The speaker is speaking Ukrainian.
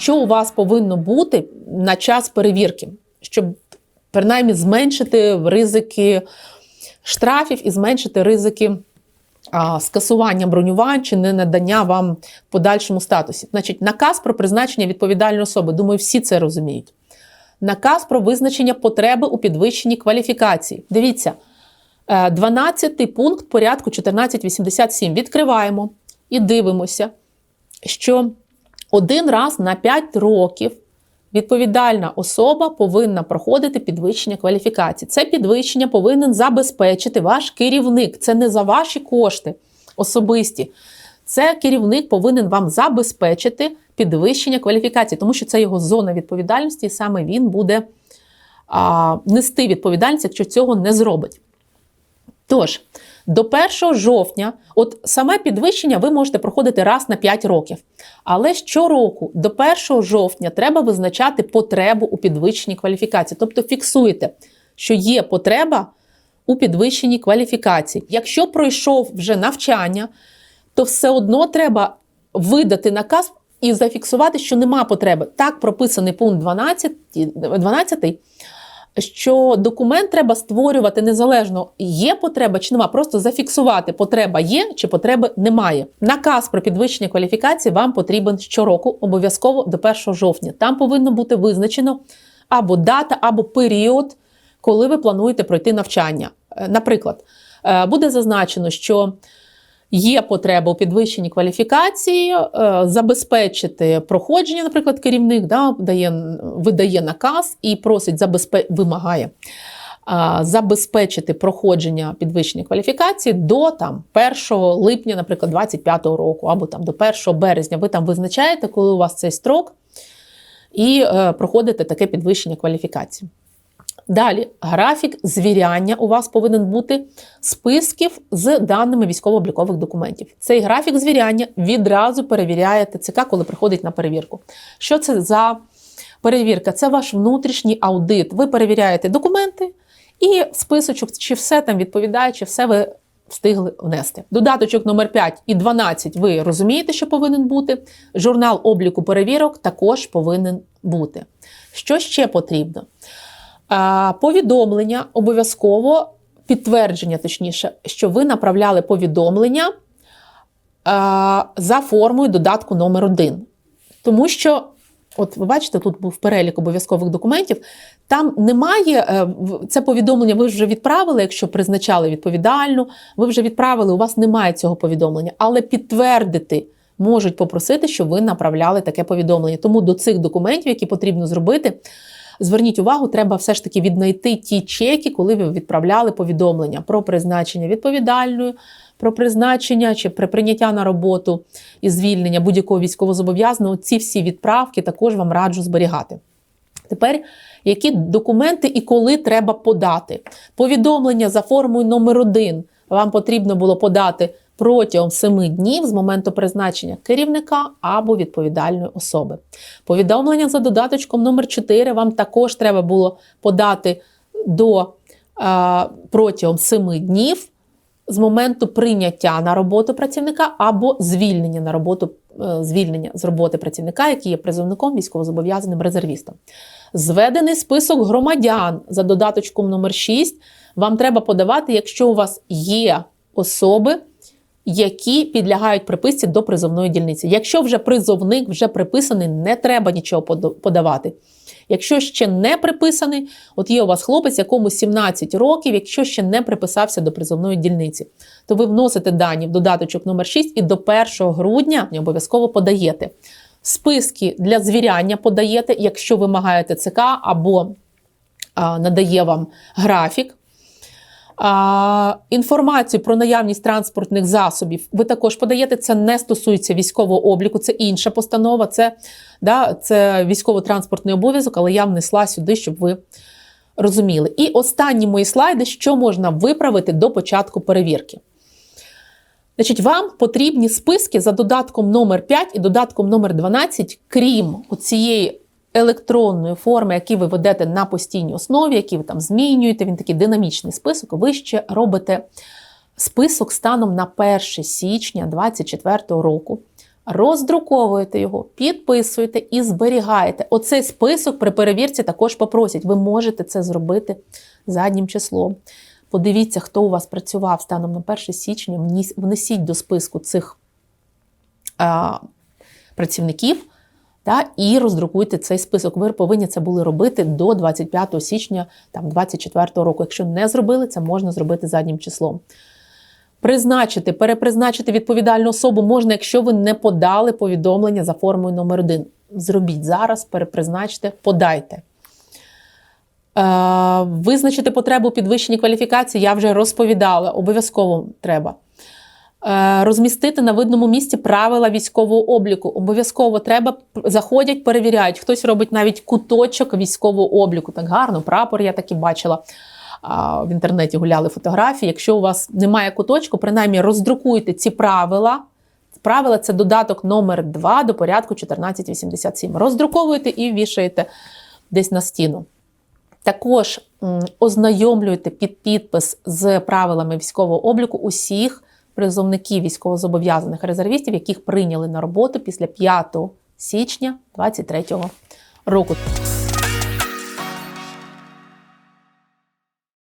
що у вас повинно бути на час перевірки, щоб принаймні зменшити ризики штрафів і зменшити ризики а, скасування бронювань чи не надання вам подальшому статусі. Значить, наказ про призначення відповідальної особи. Думаю, всі це розуміють. Наказ про визначення потреби у підвищенні кваліфікації. Дивіться, 12 пункт порядку 1487. Відкриваємо і дивимося, що один раз на 5 років відповідальна особа повинна проходити підвищення кваліфікації. Це підвищення повинен забезпечити ваш керівник. Це не за ваші кошти особисті. Це керівник повинен вам забезпечити підвищення кваліфікації, тому що це його зона відповідальності, і саме він буде а, нести відповідальність, якщо цього не зробить. Тож, до 1 жовтня, от саме підвищення ви можете проходити раз на 5 років. Але щороку до 1 жовтня треба визначати потребу у підвищенні кваліфікації. Тобто фіксуєте, що є потреба у підвищенні кваліфікації. Якщо пройшов вже навчання, то все одно треба видати наказ і зафіксувати, що нема потреби. Так прописаний пункт 12, 12 що документ треба створювати незалежно, є потреба чи нема, просто зафіксувати, потреба є чи потреби немає. Наказ про підвищення кваліфікації вам потрібен щороку, обов'язково до 1 жовтня. Там повинно бути визначено або дата, або період, коли ви плануєте пройти навчання. Е, Наприклад, е, буде зазначено, що Є потреба у підвищенні кваліфікації, е, забезпечити проходження, наприклад, керівник да, дає, видає наказ і просить забезпе... вимагає забезпечити проходження підвищення кваліфікації до там, 1 липня, наприклад, 2025 року, або там до 1 березня. Ви там визначаєте, коли у вас цей строк, і е, проходите таке підвищення кваліфікації. Далі, графік звіряння у вас повинен бути списків з даними військово-облікових документів. Цей графік звіряння відразу перевіряє ТЦК, коли приходить на перевірку. Що це за перевірка? Це ваш внутрішній аудит. Ви перевіряєте документи і списочок, чи все там відповідає, чи все ви встигли внести. Додаточок номер 5 і 12 ви розумієте, що повинен бути. Журнал обліку перевірок також повинен бути. Що ще потрібно? Повідомлення обов'язково підтвердження, точніше, що ви направляли повідомлення за формою додатку номер 1 Тому що, от ви бачите, тут був перелік обов'язкових документів. Там немає е, це повідомлення, ви вже відправили, якщо призначали відповідальну, ви вже відправили, у вас немає цього повідомлення, але підтвердити. Можуть попросити, щоб ви направляли таке повідомлення. Тому до цих документів, які потрібно зробити, Зверніть увагу, треба все ж таки віднайти ті чеки, коли ви відправляли повідомлення про призначення відповідальної, про призначення чи при прийняття на роботу і звільнення будь-якого військовозобов'язаного. Ці всі відправки також вам раджу зберігати. Тепер які документи і коли треба подати? Повідомлення за формою номер 1 вам потрібно було подати протягом 7 днів з моменту призначення керівника або відповідальної особи. Повідомлення за додаточком номер 4 вам також треба було подати до протягом 7 днів з моменту прийняття на роботу працівника або звільнення на роботу е, звільнення з роботи працівника, який є призовником військовозобов'язаним резервістом. Зведений список громадян за додаточком номер 6 вам треба подавати, якщо у вас є особи які підлягають приписці до призовної дільниці. Якщо вже призовник вже приписаний, не треба нічого подавати. Якщо ще не приписаний, от є у вас хлопець, якому 17 років, якщо ще не приписався до призовної дільниці, то ви вносите дані в додаточок номер 6 і до 1 грудня обов'язково подаєте. Списки для звіряння подаєте, якщо вимагаєте ЦК або а, надає вам графік. Інформацію про наявність транспортних засобів ви також подаєте. Це не стосується військового обліку, це інша постанова, це да, це військово-транспортний обов'язок, але я внесла сюди, щоб ви розуміли. І останні мої слайди, що можна виправити до початку перевірки. Значить, Вам потрібні списки за додатком номер 5 і додатком номер 12, крім цієї електронної форми, які ви ведете на постійній основі, які ви там змінюєте, він такий динамічний список, ви ще робите список станом на 1 січня 2024 року. роздруковуєте його, підписуєте і зберігаєте. Оцей список при перевірці також попросять. Ви можете це зробити заднім числом. Подивіться, хто у вас працював станом на 1 січня. Внесіть до списку цих а, працівників та, і роздрукуйте цей список. Ви повинні це були робити до 25 січня там, 24 року. Якщо не зробили, це можна зробити заднім числом. Призначити, перепризначити відповідальну особу можна, якщо ви не подали повідомлення за формою номер 1 Зробіть зараз, перепризначте, подайте. Е, визначити потребу підвищення кваліфікації я вже розповідала. Обов'язково треба. Е, розмістити на видному місці правила військового обліку. Обов'язково треба заходять, перевіряють. Хтось робить навіть куточок військового обліку. Так гарно, прапор я так і бачила. В інтернеті гуляли фотографії. Якщо у вас немає куточку, принаймні роздрукуйте ці правила. Правила це додаток номер 2 до порядку 1487. Роздруковуєте і вішаєте десь на стіну. Також ознайомлюйте під підпис з правилами військового обліку усіх призовників військовозобов'язаних резервістів, яких прийняли на роботу після 5 січня 2023 року.